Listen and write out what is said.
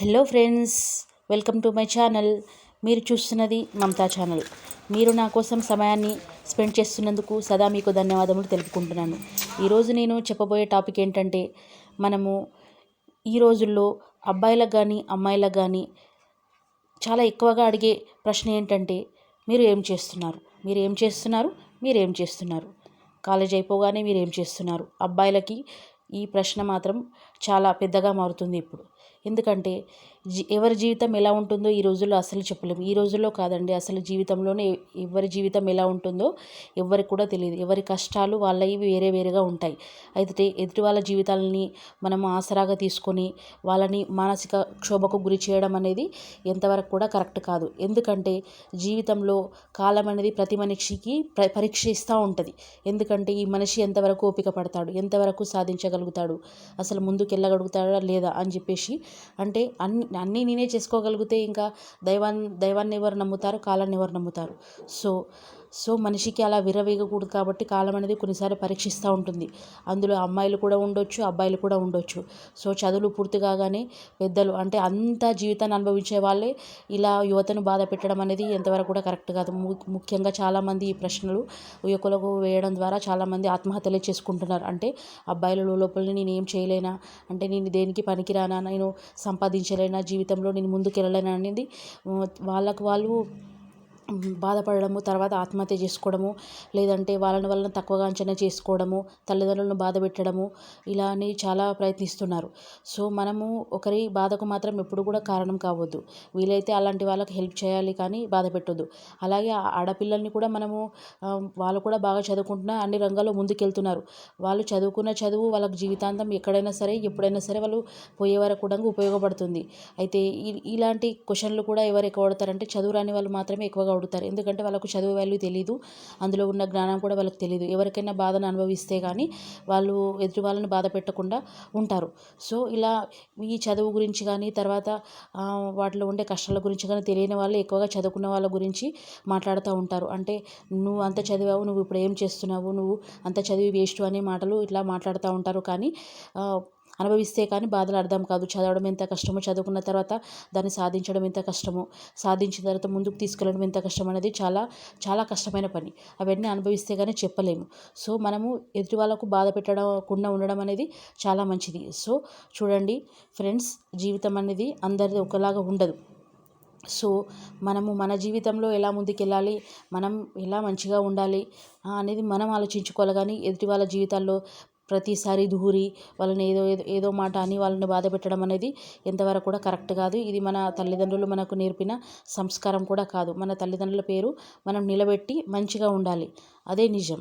Hello friends welcome to my channel. మీరు చూస్తున్నది Mamata channel. మీరు నా కోసం సమయాన్ని స్పెండ్ చేస్తున్నందుకు సదా మీకు ధన్యవాదములు తెలుపుకుంటున్నాను. ఈరోజు నేను చెప్పబోయే టాపిక్ ఏంటంటే మనము ఈ రోజుల్లో అబ్బాయిలకు కానీ అమ్మాయిలకు కానీ చాలా ఎక్కువగా అడిగే ప్రశ్న ఏంటంటే మీరు ఏం చేస్తున్నారు? మీరు ఏం చేస్తున్నారు? మీరు ఏం చేస్తున్నారు? కాలేజ్ అయిపోగానే మీరు ఏం చేస్తున్నారు? అబ్బాయిలకి ఈ ప్రశ్న మాత్రం చాలా పెద్దగా మారుతుంది ఇప్పుడు. ఎందుకంటే జీ ఎవరి జీవితం ఎలా ఉంటుందో ఈ రోజుల్లో అసలు చెప్పలేము. ఈ రోజుల్లో కాదండి అసలు జీవితంలోనే ఎవరి జీవితం ఎలా ఉంటుందో ఎవరికి కూడా తెలియదు. ఎవరి కష్టాలు వాళ్ళవి వేరే వేరేగా ఉంటాయి. అయితే ఎదుటి వాళ్ళ జీవితాలని మనం ఆసరాగా తీసుకొని వాళ్ళని మానసిక క్షోభకు గురి చేయడం అనేది ఎంతవరకు కూడా కరెక్ట్ కాదు. ఎందుకంటే జీవితంలో కాలం అనేది ప్రతి మనిషికి ప్ర పరీక్షిస్తూ ఉంటుంది. ఎందుకంటే ఈ మనిషి ఎంతవరకు ఓపిక పడతాడు? ఎంతవరకు సాధించగలుగుతాడు? అసలు ముందు ముందుకు వెళ్ళగలుగుతాడా లేదా అని చెప్పేసి అంటే అన్ని అన్నీ నేనే చేసుకోగలిగితే ఇంకా దైవాన్ని దైవాన్ని ఎవరు నమ్ముతారు? కాలాన్ని ఎవరు నమ్ముతారు? సో సో మనిషికి అలా విరవేయకూడదు కాబట్టి కాలం అనేది కొన్నిసార్లు పరీక్షిస్తూ ఉంటుంది. అందులో అమ్మాయిలు కూడా ఉండొచ్చు అబ్బాయిలు కూడా ఉండొచ్చు. సో చదువులు పూర్తి కాగానే పెద్దలు అంటే అంత జీవితాన్ని అనుభవించే వాళ్ళే ఇలా యువతను బాధ పెట్టడం అనేది ఎంతవరకు కూడా కరెక్ట్ కాదు. ముఖ్యంగా చాలామంది ఈ ప్రశ్నలు యువకులకు వేయడం ద్వారా చాలామంది ఆత్మహత్యలే చేసుకుంటున్నారు. అంటే అబ్బాయిల లోపల నేను ఏం చేయలేనా? అంటే నేను దేనికి పనికిరానా? నేను సంపాదించలేనా? జీవితంలో నేను ముందుకెళ్ళలేనా? అనేది వాళ్ళకు వాళ్ళు బాధపడడము తర్వాత ఆత్మహత్య చేసుకోవడము లేదంటే వాళ్ళని వాళ్ళని తక్కువగా అంచనా చేసుకోవడము తల్లిదండ్రులను బాధ పెట్టడము ఇలా అని చాలా ప్రయత్నిస్తున్నారు. సో మనము ఒకరి బాధకు మాత్రం ఎప్పుడు కూడా కారణం కావద్దు. వీలైతే అలాంటి వాళ్ళకి హెల్ప్ చేయాలి కానీ బాధ పెట్టొద్దు. అలాగే ఆడపిల్లల్ని కూడా మనము వాళ్ళు కూడా బాగా చదువుకుంటున్నా అన్ని రంగాల్లో ముందుకెళ్తున్నారు. వాళ్ళు చదువుకున్న చదువు వాళ్ళకి జీవితాంతం ఎక్కడైనా సరే ఎప్పుడైనా సరే వాళ్ళు పోయే వరకు కూడా ఉపయోగపడుతుంది. అయితే ఇలాంటి క్వశ్చన్లు కూడా ఎవరు ఎక్కువ పడతారంటే చదువు రాని వాళ్ళు మాత్రమే ఎక్కువగా అడుగుతారు ఎందుకంటే వాళ్ళకు చదువు వాల్యూ తెలియదు అందులో ఉన్న జ్ఞానం కూడా వాళ్ళకి తెలియదు ఎవరికైనా బాధను అనుభవిస్తే కానీ వాళ్ళు ఎదుటి వాళ్ళని బాధ పెట్టకుండా ఉంటారు. సో ఇలా ఈ చదువు గురించి కానీ తర్వాత వాటిలో ఉండే కష్టాల గురించి కానీ తెలియని వాళ్ళు ఎక్కువగా చదువుకున్న వాళ్ళ గురించి మాట్లాడుతూ ఉంటారు. అంటే నువ్వు అంత చదివావు నువ్వు ఇప్పుడు ఏం చేస్తున్నావు నువ్వు అంత చదివి వేస్ట్ అనే మాటలు ఇట్లా మాట్లాడుతూ ఉంటారు. కానీ అనుభవిస్తే కానీ బాధలు అర్థం కాదు. చదవడం ఎంత కష్టమో చదువుకున్న తర్వాత దాన్ని సాధించడం ఎంత కష్టమో సాధించిన తర్వాత ముందుకు తీసుకెళ్ళడం ఎంత కష్టం అనేది చాలా చాలా కష్టమైన పని. అవన్నీ అనుభవిస్తే కానీ చెప్పలేము. సో మనము ఎదుటి వాళ్ళకు బాధ పెట్టకుండా ఉండడం అనేది చాలా మంచిది. సో చూడండి ఫ్రెండ్స్ జీవితం అనేది అందరిది ఒకలాగా ఉండదు. సో మనము మన జీవితంలో ఎలా ముందుకెళ్ళాలి మనం ఎలా మంచిగా ఉండాలి అనేది మనం ఆలోచించుకోవాలి. కానీ ఎదుటి వాళ్ళ జీవితాల్లో ప్రతిసారి దూరి వాళ్ళని ఏదో ఏదో ఏదో మాట అని వాళ్ళని బాధ పెట్టడం అనేది ఎంతవరకు కూడా కరెక్ట్ కాదు. ఇది మన తల్లిదండ్రులు మనకు నేర్పిన సంస్కారం కూడా కాదు. మన తల్లిదండ్రుల పేరు మనం నిలబెట్టి మంచిగా ఉండాలి. అదే నిజం.